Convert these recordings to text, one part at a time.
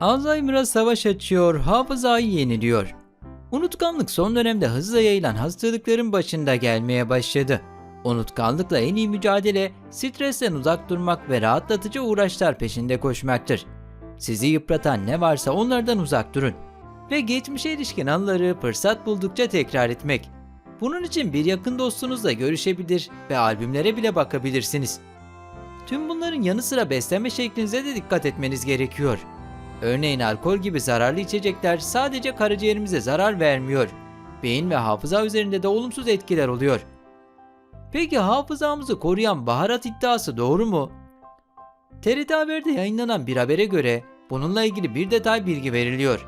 Alzheimer'a savaş açıyor, hafızayı yeniliyor. Unutkanlık son dönemde hızla yayılan hastalıkların başında gelmeye başladı. Unutkanlıkla en iyi mücadele, stresten uzak durmak ve rahatlatıcı uğraşlar peşinde koşmaktır. Sizi yıpratan ne varsa onlardan uzak durun. Ve geçmişe ilişkin anıları fırsat buldukça tekrar etmek. Bunun için bir yakın dostunuzla görüşebilir ve albümlere bile bakabilirsiniz. Tüm bunların yanı sıra beslenme şeklinize de dikkat etmeniz gerekiyor. Örneğin alkol gibi zararlı içecekler sadece karaciğerimize zarar vermiyor. Beyin ve hafıza üzerinde de olumsuz etkiler oluyor. Peki hafızamızı koruyan baharat iddiası doğru mu? TRT Haber'de yayınlanan bir habere göre bununla ilgili bir detay bilgi veriliyor.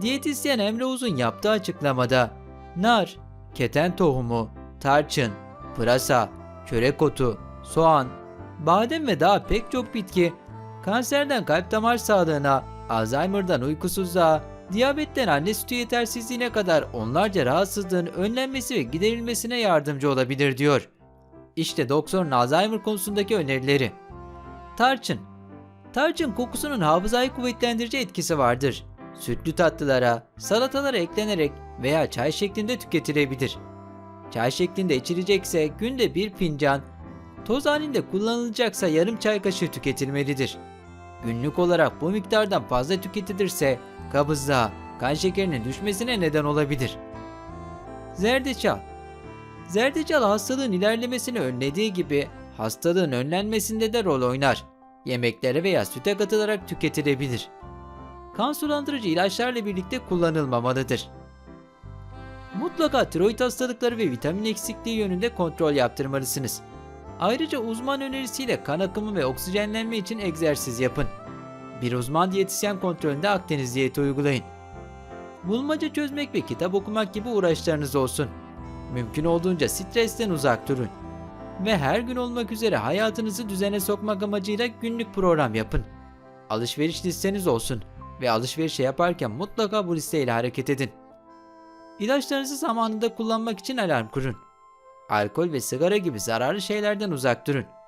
Diyetisyen Emre Uzun yaptığı açıklamada nar, keten tohumu, tarçın, pırasa, çörek otu, soğan, badem ve daha pek çok bitki kanserden kalp damar sağlığına, Alzheimer'dan uykusuzluğa, diyabetten anne sütü yetersizliğine kadar onlarca rahatsızlığın önlenmesi ve giderilmesine yardımcı olabilir diyor. İşte doktorun Alzheimer konusundaki önerileri. Tarçın Tarçın kokusunun hafızayı kuvvetlendirici etkisi vardır. Sütlü tatlılara, salatalara eklenerek veya çay şeklinde tüketilebilir. Çay şeklinde içilecekse günde bir fincan, toz halinde kullanılacaksa yarım çay kaşığı tüketilmelidir. Günlük olarak bu miktardan fazla tüketilirse kabızlığa, kan şekerinin düşmesine neden olabilir. Zerdeçal Zerdeçal hastalığın ilerlemesini önlediği gibi hastalığın önlenmesinde de rol oynar. Yemeklere veya süte katılarak tüketilebilir. Kan sulandırıcı ilaçlarla birlikte kullanılmamalıdır. Mutlaka tiroid hastalıkları ve vitamin eksikliği yönünde kontrol yaptırmalısınız. Ayrıca uzman önerisiyle kan akımı ve oksijenlenme için egzersiz yapın. Bir uzman diyetisyen kontrolünde Akdeniz diyeti uygulayın. Bulmaca çözmek ve kitap okumak gibi uğraşlarınız olsun. Mümkün olduğunca stresten uzak durun. Ve her gün olmak üzere hayatınızı düzene sokmak amacıyla günlük program yapın. Alışveriş listeniz olsun ve alışveriş yaparken mutlaka bu listeyle hareket edin. İlaçlarınızı zamanında kullanmak için alarm kurun. Alkol ve sigara gibi zararlı şeylerden uzak durun.